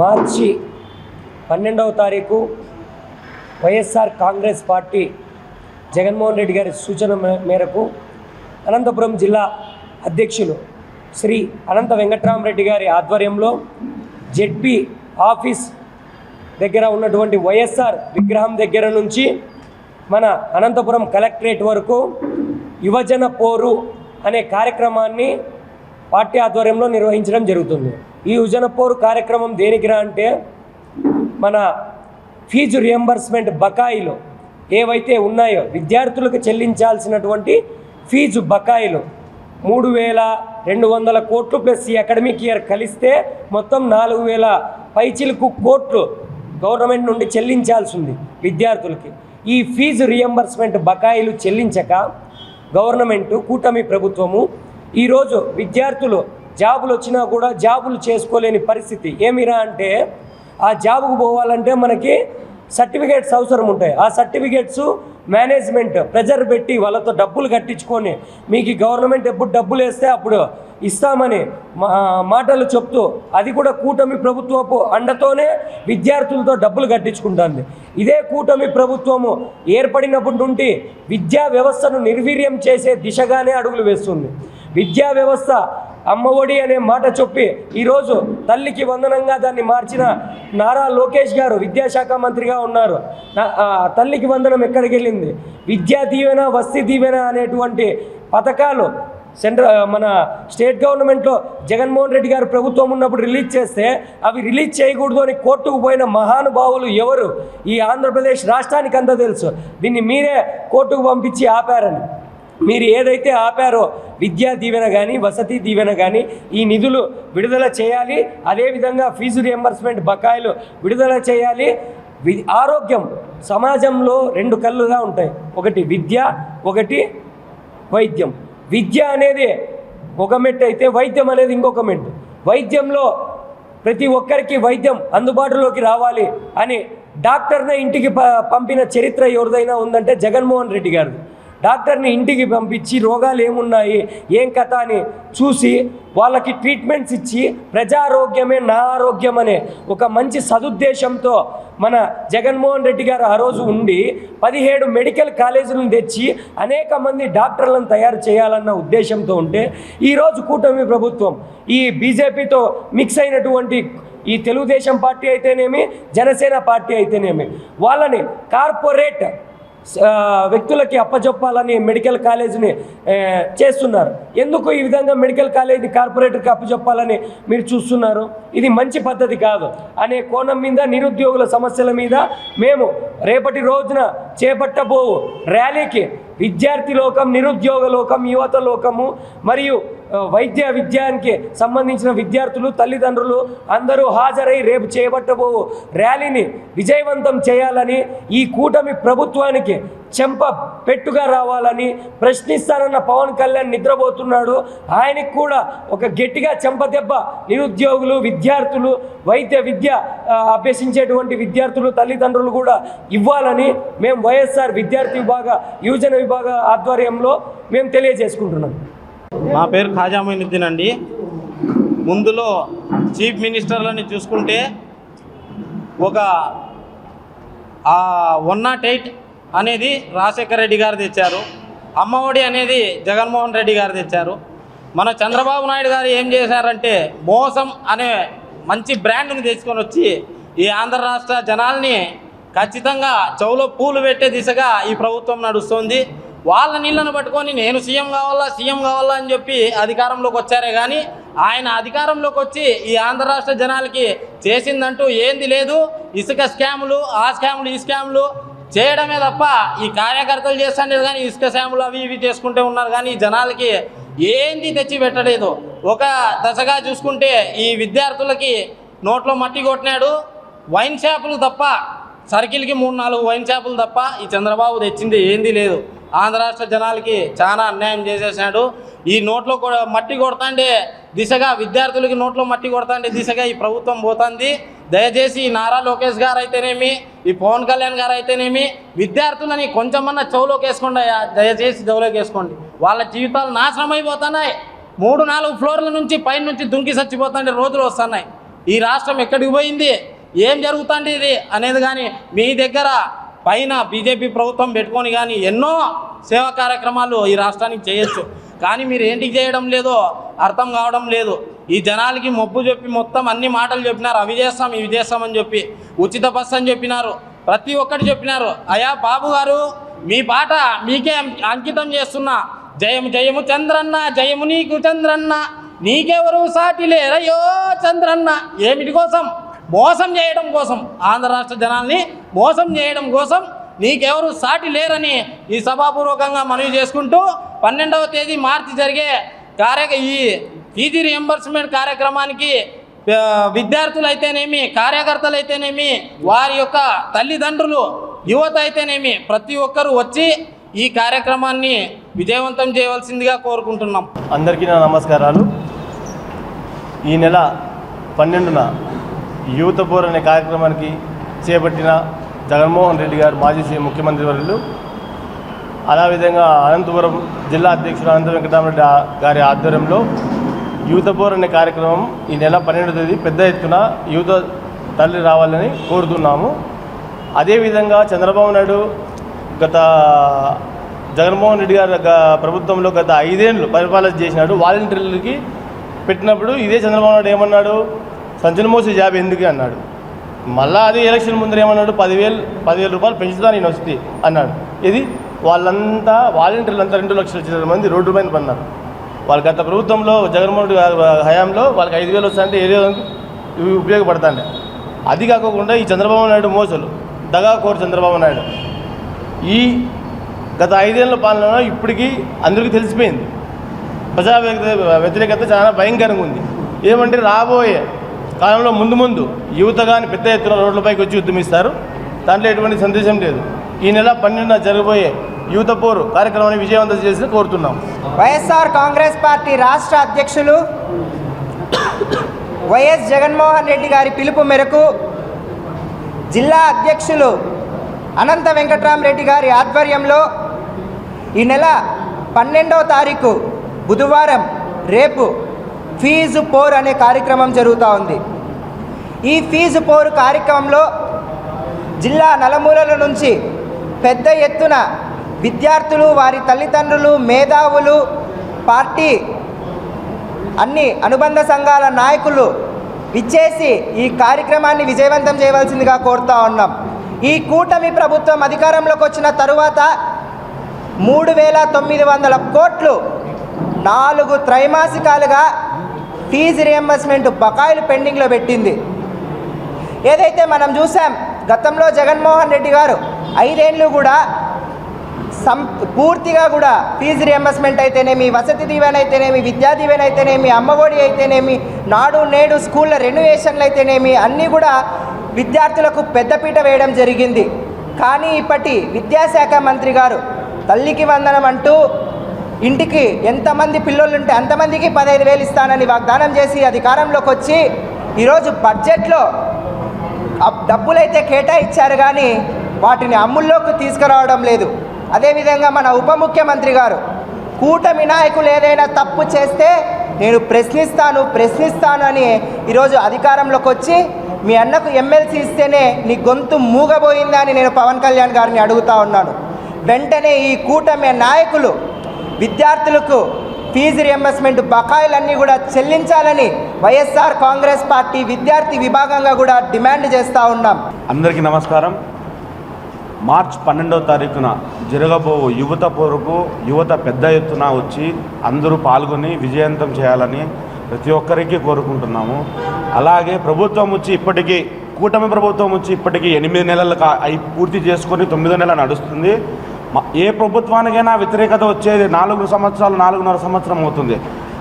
మార్చి పన్నెండవ తారీఖు YSR Congress party Jaganmohan Reddy గారి సూచన మేరకు అనంతపురం జిల్లా అధ్యక్షులు శ్రీ అనంత వెంకట్రామరెడ్డి గారి ఆధ్వర్యంలో జెడ్పీ ఆఫీస్ దగ్గర ఉన్నటువంటి వైఎస్ఆర్ విగ్రహం దగ్గర నుంచి మన అనంతపురం కలెక్టరేట్ వరకు యువజన పోరు అనే కార్యక్రమాన్ని పార్టీ ఆధ్వర్యంలో నిర్వహించడం జరుగుతుంది. ఈ ఉజనపోరు కార్యక్రమం దేనికిరా అంటే మన ఫీజు రియంబర్స్మెంట్ బకాయిలు ఏవైతే ఉన్నాయో విద్యార్థులకు చెల్లించాల్సినటువంటి ఫీజు బకాయిలు మూడు వేల రెండు వందల కోట్లు ప్లస్ ఈ అకాడమిక్ ఇయర్ కలిస్తే మొత్తం నాలుగు వేల పైచిలకు కోట్లు గవర్నమెంట్ నుండి చెల్లించాల్సి ఉంది విద్యార్థులకి. ఈ ఫీజు రియంబర్స్మెంట్ బకాయిలు చెల్లించక గవర్నమెంటు కూటమి ప్రభుత్వము ఈరోజు విద్యార్థులు జాబులు వచ్చినా కూడా జాబులు చేసుకోలేని పరిస్థితి. ఏమిరా అంటే ఆ జాబుకు పోవాలంటే మనకి సర్టిఫికేట్స్ అవసరం ఉంటాయి. ఆ సర్టిఫికేట్స్ మేనేజ్మెంట్ ప్రెజర్ పెట్టి వాళ్ళతో డబ్బులు కట్టించుకొని మీకు గవర్నమెంట్ ఎప్పుడు డబ్బులు వేస్తే అప్పుడు ఇస్తామని మా- మాటలు చెప్తూ అది కూడా కూటమి ప్రభుత్వపు అండతోనే విద్యార్థులతో డబ్బులు కట్టించుకుంటుంది. ఇదే కూటమి ప్రభుత్వము ఏర్పడినప్పటి నుండి విద్యా వ్యవస్థను నిర్వీర్యం చేసే దిశగానే అడుగులు వేస్తుంది. విద్యా వ్యవస్థ అమ్మఒడి అనే మాట చెప్పి ఈరోజు తల్లికి వందనంగా దాన్ని మార్చిన నారా లోకేష్ గారు విద్యాశాఖ మంత్రిగా ఉన్నారు. తల్లికి వందనం ఎక్కడికి వెళ్ళింది? విద్యా దీవెన వస్తి దీవెన అనేటువంటి పథకాలు సెంట్రల్ మన స్టేట్ గవర్నమెంట్లో జగన్మోహన్ రెడ్డి గారు ప్రభుత్వం ఉన్నప్పుడు రిలీజ్ చేస్తే అవి రిలీజ్ చేయకూడదు అని కోర్టుకు పోయిన మహానుభావులు ఎవరు? ఈ ఆంధ్రప్రదేశ్ రాష్ట్రానికి అంతా తెలుసు. దీన్ని మీరే కోర్టుకు పంపించి ఆపారని. మీరు ఏదైతే ఆపారో విద్యా దీవెన కానీ వసతి దీవెన కానీ ఈ నిధులు విడుదల చేయాలి. అదేవిధంగా ఫీజు రియంబర్స్మెంట్ బకాయిలు విడుదల చేయాలి. వి- ఆరోగ్యం సమాజంలో రెండు కళ్ళుగా ఉంటాయి. ఒకటి విద్య ఒకటి వైద్యం. విద్య అనేది ఒక మెట్టు అయితే వైద్యం అనేది ఇంకొక మెట్టు. వైద్యంలో ప్రతి ఒక్కరికి వైద్యం అందుబాటులోకి రావాలి అని డాక్టర్ని ఇంటికి ప పంపిన చరిత్ర ఎవరిదైనా ఉందంటే జగన్మోహన్ రెడ్డి గారు డాక్టర్ని ఇంటికి పంపించి రోగాలు ఏమున్నాయి ఏం కథ అని చూసి వాళ్ళకి ట్రీట్మెంట్స్ ఇచ్చి ప్రజారోగ్యమే నా ఆరోగ్యం అనే ఒక మంచి సదుద్దేశంతో మన జగన్మోహన్ రెడ్డి గారు ఆ రోజు ఉండి పదిహేడు మెడికల్ కాలేజీలను తెచ్చి అనేక మంది డాక్టర్లను తయారు చేయాలన్న ఉద్దేశంతో ఉంటే ఈరోజు కూటమి ప్రభుత్వం ఈ బీజేపీతో మిక్స్ అయినటువంటి ఈ తెలుగుదేశం పార్టీ అయితేనేమి జనసేన పార్టీ అయితేనేమి వాళ్ళని కార్పొరేట్ వ్యక్తులకి అప్పచెప్పాలని మెడికల్ కాలేజీని చేస్తున్నారు. ఎందుకు ఈ విధంగా మెడికల్ కాలేజీని కార్పొరేటర్కి అప్పచెప్పాలని మీరు చూస్తున్నారు? ఇది మంచి పద్ధతి కాదు. అనే కోణం మీద నిరుద్యోగుల సమస్యల మీద మేము రేపటి రోజున చేపట్టబో ర్యాలీకి విద్యార్థి లోకం నిరుద్యోగ లోకం యువత లోకము మరియు వైద్య విద్యానికి సంబంధించిన విద్యార్థులు తల్లిదండ్రులు అందరూ హాజరై రేపు చేపట్టబో ర్యాలీని విజయవంతం చేయాలని ఈ కూటమి ప్రభుత్వానికి చెంప పెట్టుగా రావాలని ప్రశ్నిస్తానన్న పవన్ కళ్యాణ్ నిద్రపోతున్నాడు. ఆయనకు కూడా ఒక గట్టిగా చెంప దెబ్బ నిరుద్యోగులు విద్యార్థులు వైద్య విద్య అభ్యసించేటువంటి విద్యార్థులు తల్లిదండ్రులు కూడా ఇవ్వాలని మేము వైఎస్ఆర్ విద్యార్థి విభాగ యువజన విభాగ ఆధ్వర్యంలో మేము తెలియజేసుకుంటున్నాం. నా పేరు ఖాజా మొయినుద్దీన్ అండి. ముందులో చీఫ్ మినిస్టర్లని చూసుకుంటే ఒక వన్ నాట్ ఎయిట్ అనేది రాజశేఖర రెడ్డి గారు తెచ్చారు. అమ్మఒడి అనేది జగన్మోహన్ రెడ్డి గారు తెచ్చారు. మన చంద్రబాబు నాయుడు గారు ఏం చేశారంటే మోసం అనే మంచి బ్రాండ్ని తెచ్చుకొని వచ్చి ఈ ఆంధ్ర రాష్ట్ర జనాల్ని ఖచ్చితంగా చెవులో పూలు పెట్టే దిశగా ఈ ప్రభుత్వం నడుస్తుంది. వాళ్ళ నీళ్ళను పట్టుకొని నేను సీఎం కావాలా సీఎం కావాలా అని చెప్పి అధికారంలోకి వచ్చారే కానీ ఆయన అధికారంలోకి వచ్చి ఈ ఆంధ్ర రాష్ట్ర జనాలకి చేసిందంటూ ఏంది లేదు. ఇసుక స్కాములు ఆ స్కాములు ఈ స్కాములు చేయడమే తప్ప ఈ కార్యకర్తలు చేస్తాండేది కానీ ఇసుక స్కాములు అవి ఇవి చేసుకుంటూ ఉన్నారు కానీ జనాలకి ఏంది తెచ్చి పెట్టలేదు. ఒక దశగా చూసుకుంటే ఈ విద్యార్థులకి నోట్లో మట్టి కొట్టినాడు. వైన్ షాపులు తప్ప సర్కిల్కి మూడు నాలుగు వైన్ షాపులు తప్ప ఈ చంద్రబాబు తెచ్చింది ఏంది లేదు. ఆంధ్ర రాష్ట్ర జనాలకి చాలా అన్యాయం చేసేసాడు. ఈ నోట్లో కూడా మట్టి కొడతాండే దిశగా విద్యార్థులకి నోట్లో మట్టి కొడతాండే దిశగా ఈ ప్రభుత్వం పోతుంది. దయచేసి ఈ నారా లోకేష్ గారు అయితేనేమి ఈ పవన్ కళ్యాణ్ గారు అయితేనేమి విద్యార్థులని కొంచెమన్నా చెవులోకి వేసుకోండి అయ్యా. దయచేసి చెవులోకి వేసుకోండి. వాళ్ళ జీవితాలు నాశనం అయిపోతున్నాయి. మూడు నాలుగు ఫ్లోర్ల నుంచి పైన నుంచి దుంకి చచ్చిపోతుండే రోజులు వస్తున్నాయి. ఈ రాష్ట్రం ఎక్కడికి పోయింది? ఏం జరుగుతుంది ఇది? అనేది కానీ మీ దగ్గర పైన బీజేపీ ప్రభుత్వం పెట్టుకొని కానీ ఎన్నో సేవా కార్యక్రమాలు ఈ రాష్ట్రానికి చేయొచ్చు. కానీ మీరు ఏంటికి చేయడం లేదో అర్థం కావడం లేదు. ఈ జనాలకి మొబ్బు చెప్పి మొత్తం అన్ని మాటలు చెప్పినారు. అవి చేస్తాం ఇవి చేస్తామని చెప్పి ఉచిత బస్సు అని చెప్పినారు. ప్రతి ఒక్కటి చెప్పినారు. అయా బాబు గారు మీ పాట మీకే అంకితం చేస్తున్నా. జయము జయము చంద్రన్న జయము నీకు చంద్రన్న. నీకెవరు సాటి లేరయ్యో చంద్రన్న. ఏమిటి కోసం? మోసం చేయడం కోసం ఆంధ్ర రాష్ట్ర జనాల్ని మోసం చేయడం కోసం నీకెవరు సాటి లేరని ఈ సభాపూర్వకంగా మనవి చేసుకుంటూ పన్నెండవ తేదీ మార్చి జరిగే కార్య ఈ ఫీజీ రియంబర్స్మెంట్ కార్యక్రమానికి విద్యార్థులు అయితేనేమి కార్యకర్తలు అయితేనేమి వారి యొక్క తల్లిదండ్రులు యువత అయితేనేమి ప్రతి ఒక్కరూ వచ్చి ఈ కార్యక్రమాన్ని విజయవంతం చేయవలసిందిగా కోరుకుంటున్నాం. అందరికీ నా నమస్కారాలు. ఈ నెల పన్నెండున యూత్ పోర్ అనే కార్యక్రమానికి చేపట్టిన జగన్మోహన్ రెడ్డి గారు మాజీ సీఎం ముఖ్యమంత్రి వర్యులు అదేవిధంగా అనంతపురం జిల్లా అధ్యక్షుడు అనంత వెంకటరామరెడ్డి గారి ఆధ్వర్యంలో యూత్ పోర్ అనే కార్యక్రమం ఈ నెల పన్నెండు తేదీ పెద్ద ఎత్తున యూత తల్లి రావాలని కోరుతున్నాము. అదేవిధంగా చంద్రబాబు నాయుడు గత జగన్మోహన్ రెడ్డి గారు గ- ప్రభుత్వంలో గత ఐదేళ్ళు పరిపాలన చేసినాడు. వాలంటీర్లకి పెట్టినప్పుడు ఇదే చంద్రబాబు నాయుడు ఏమన్నాడు? సంచలమోసి జాబ్ ఎందుకు అన్నాడు. మళ్ళా అదే ఎలక్షన్ ముందర ఏమన్నాడు? పదివేలు పదివేల రూపాయలు పెంచుతా నేను వస్తే అన్నాడు. ఇది వాళ్ళంతా వాలంటీర్లు అంతా రెండు లక్షల చిల్లర మంది రోడ్డు పైన పన్నారు. వాళ్ళ గత ప్రభుత్వంలో జగన్మోహన్ రెడ్డి హయాంలో వాళ్ళకి ఐదు వేలు వస్తాయంటే ఏదో ఇవి ఉపయోగపడతాండే అది కాకుండా ఈ చంద్రబాబు నాయుడు మోసలు. దగా కోరు చంద్రబాబు నాయుడు. ఈ గత ఐదేళ్ళ పాలన ఇప్పటికీ అందరికీ తెలిసిపోయింది. ప్రజా వ్యతిరేకత చాలా భయంకరంగా ఉంది. ఏమంటే రాబోయే కాలంలో ముందు ముందు యువత కానీ పెద్ద ఎత్తున రోడ్లపైకి వచ్చి ఉద్యమిస్తారు దాంట్లో ఎటువంటి సందేశం లేదు. ఈ నెల పన్నెండున జరగబోయే యువత పోరు కార్యక్రమాన్ని విజయవంతం చేసి కోరుతున్నాం. వైఎస్ఆర్ కాంగ్రెస్ పార్టీ రాష్ట్ర అధ్యక్షులు వైఎస్ జగన్మోహన్ రెడ్డి గారి పిలుపు మేరకు జిల్లా అధ్యక్షులు అనంత వెంకట్రామరెడ్డి గారి ఆధ్వర్యంలో ఈ నెల పన్నెండవ తారీఖు బుధవారం రేపు ఫీజు పోర్ అనే కార్యక్రమం జరుగుతూ ఉంది. ఈ ఫీజు పోరు కార్యక్రమంలో జిల్లా నలుమూలల నుంచి పెద్ద ఎత్తున విద్యార్థులు వారి తల్లిదండ్రులు మేధావులు పార్టీ అన్ని అనుబంధ సంఘాల నాయకులు ఇచ్చేసి ఈ కార్యక్రమాన్ని విజయవంతం చేయవలసిందిగా కోరుతా ఉన్నాం. ఈ కూటమి ప్రభుత్వం అధికారంలోకి వచ్చిన తరువాత మూడు వేల తొమ్మిది వందల కోట్లు నాలుగు త్రైమాసికాలుగా ఫీజు రియంబర్స్మెంట్ బకాయిలు పెండింగ్లో పెట్టింది. ఏదైతే మనం చూసాం గతంలో జగన్మోహన్ రెడ్డి గారు ఐదేళ్ళు కూడా సం పూర్తిగా కూడా ఫీజు రియంబర్స్మెంట్ అయితేనేమి వసతి దీవెన అయితేనేమి విద్యా దీవెన అయితేనేమి అమ్మఒడి అయితేనేమి నాడు నేడు స్కూళ్ళ రెనోవేషన్లు అయితేనేమి అన్నీ కూడా విద్యార్థులకు పెద్దపీట వేయడం జరిగింది. కానీ ఇప్పటి విద్యాశాఖ మంత్రి గారు తల్లికి వందనం అంటూ ఇంటికి ఎంతమంది పిల్లలు ఉంటే అంతమందికి పదహైదు వేలు ఇస్తానని వాగ్దానం చేసి అధికారంలోకి వచ్చి ఈరోజు బడ్జెట్లో డబ్బులైతే కేటాయించారు కానీ వాటిని అమ్ముల్లోకి తీసుకురావడం లేదు. అదేవిధంగా మన ఉప ముఖ్యమంత్రి గారు కూటమి నాయకులు ఏదైనా తప్పు చేస్తే నేను ప్రశ్నిస్తాను ప్రశ్నిస్తాను అని ఈరోజు అధికారంలోకి వచ్చి మీ అన్నకు ఎమ్మెల్సీ ఇస్తేనే నీ గొంతు మూగబోయిందా అని నేను పవన్ కళ్యాణ్ గారిని అడుగుతా ఉన్నాను. వెంటనే ఈ కూటమి నాయకులు విద్యార్థులకు ఫీజు రియంబర్స్మెంట్ బకాయిలన్నీ కూడా చెల్లించాలని వైఎస్ఆర్ కాంగ్రెస్ పార్టీ విద్యార్థి విభాగంగా కూడా డిమాండ్ చేస్తూ ఉన్నాం. అందరికీ నమస్కారం. మార్చ్ పన్నెండవ తారీఖున జరగబో యువత పోరుకు యువత పెద్ద ఎత్తున వచ్చి అందరూ పాల్గొని విజయవంతం చేయాలని ప్రతి ఒక్కరికి కోరుకుంటున్నాము. అలాగే ప్రభుత్వం వచ్చి ఇప్పటికీ కూటమి ప్రభుత్వం వచ్చి ఇప్పటికీ ఎనిమిది నెలలు కా అయి పూర్తి చేసుకొని తొమ్మిదో నెల నడుస్తుంది. ఏ ప్రభుత్వానికైనా వ్యతిరేకత వచ్చేది నాలుగు సంవత్సరాలు నాలుగున్నర సంవత్సరం అవుతుంది.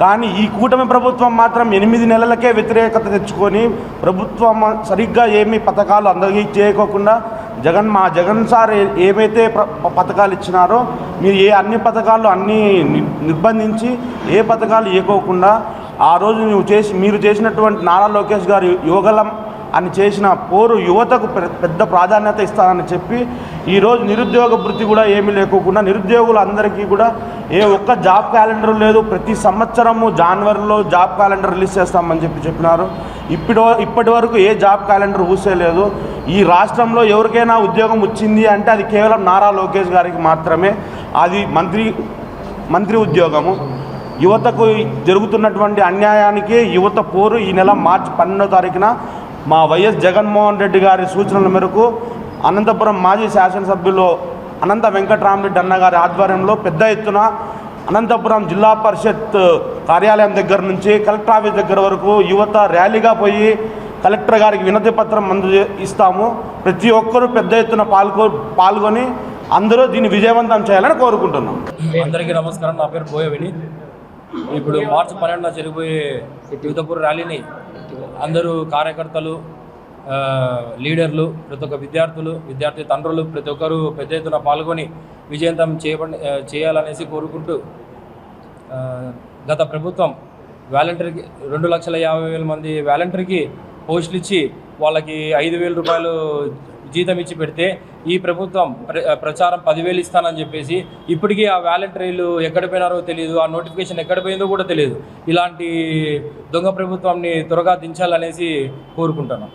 కానీ ఈ కూటమి ప్రభుత్వం మాత్రం ఎనిమిది నెలలకే వ్యతిరేకత తెచ్చుకొని ప్రభుత్వం సరిగ్గా ఏమీ పథకాలు అందరికీ చేయకోకుండా జగన్ మా జగన్ సార్ ఏమైతే ప- పథకాలు ఇచ్చినారో మీరు ఏ అన్ని పథకాలు అన్నీ ని- నిర్బంధించి ఏ పథకాలు ఇవ్వకోకుండా ఆ రోజు నువ్వు చేసి మీరు చేసినటువంటి నారా లోకేష్ గారు యువగలం అని చేసిన పోరు యువతకు పెద్ద ప్రాధాన్యత ఇస్తానని చెప్పి ఈరోజు నిరుద్యోగ వృత్తి కూడా ఏమీ లేకోకుండా నిరుద్యోగులు అందరికీ కూడా ఏ ఒక్క జాబ్ క్యాలెండర్ లేదు. ప్రతి సంవత్సరము జనవరిలో జాబ్ క్యాలెండర్ రిలీజ్ చేస్తామని చెప్పి చెప్పినారు. ఇప్పుడు ఇప్పటి వరకు ఏ జాబ్ క్యాలెండర్ ఊసేయలేదు ఈ రాష్ట్రంలో ఎవరికైనా ఉద్యోగం వచ్చింది అంటే అది కేవలం నారా లోకేష్ గారికి మాత్రమే. అది మంత్రి మంత్రి ఉద్యోగము. యువతకు జరుగుతున్నటువంటి అన్యాయానికి యువత పోరు. ఈ నెల మార్చి పన్నెండో తారీఖున మా వైఎస్ జగన్మోహన్ రెడ్డి గారి సూచనల మేరకు అనంతపురం మాజీ శాసనసభ్యులు అనంత వెంకటరామరెడ్డి అన్నగారి ఆధ్వర్యంలో పెద్ద ఎత్తున అనంతపురం జిల్లా పరిషత్ కార్యాలయం దగ్గర నుంచి కలెక్టర్ ఆఫీస్ దగ్గర వరకు యువత ర్యాలీగా పోయి కలెక్టర్ గారికి వినతి పత్రం అందు ఇస్తాము. ప్రతి ఒక్కరూ పెద్ద ఎత్తున పాల్గొ పాల్గొని అందరూ దీన్ని విజయవంతం చేయాలని కోరుకుంటున్నాం. అందరికీ నమస్కారం. నా పేరు బోయ ఇప్పుడు మార్చి పన్నెండున జరిగిపోయే యువతపూర్ ర్యాలీని అందరూ కార్యకర్తలు లీడర్లు ప్రతి ఒక్క విద్యార్థులు విద్యార్థి తండ్రులు ప్రతి ఒక్కరూ పెద్ద ఎత్తున పాల్గొని విజయంతం చేయబడి చేయాలనేసి కోరుకుంటూ గత ప్రభుత్వం వాలంటీర్కి రెండు లక్షల యాభై వేల మంది వాలంటీర్కి పోస్టులు ఇచ్చి వాళ్ళకి ఐదు వేల రూపాయలు జీతం ఇచ్చి పెడితే ఈ ప్రభుత్వం ప్ర ప్రచారం పదివేలు ఇస్తానని చెప్పేసి ఇప్పటికీ ఆ వాలంటీర్లు ఎక్కడ పోయినారో తెలియదు ఆ నోటిఫికేషన్ ఎక్కడ పోయిందో కూడా తెలియదు ఇలాంటి దొంగ ప్రభుత్వాన్ని త్వరగా దించాలనేసి కోరుకుంటున్నాం.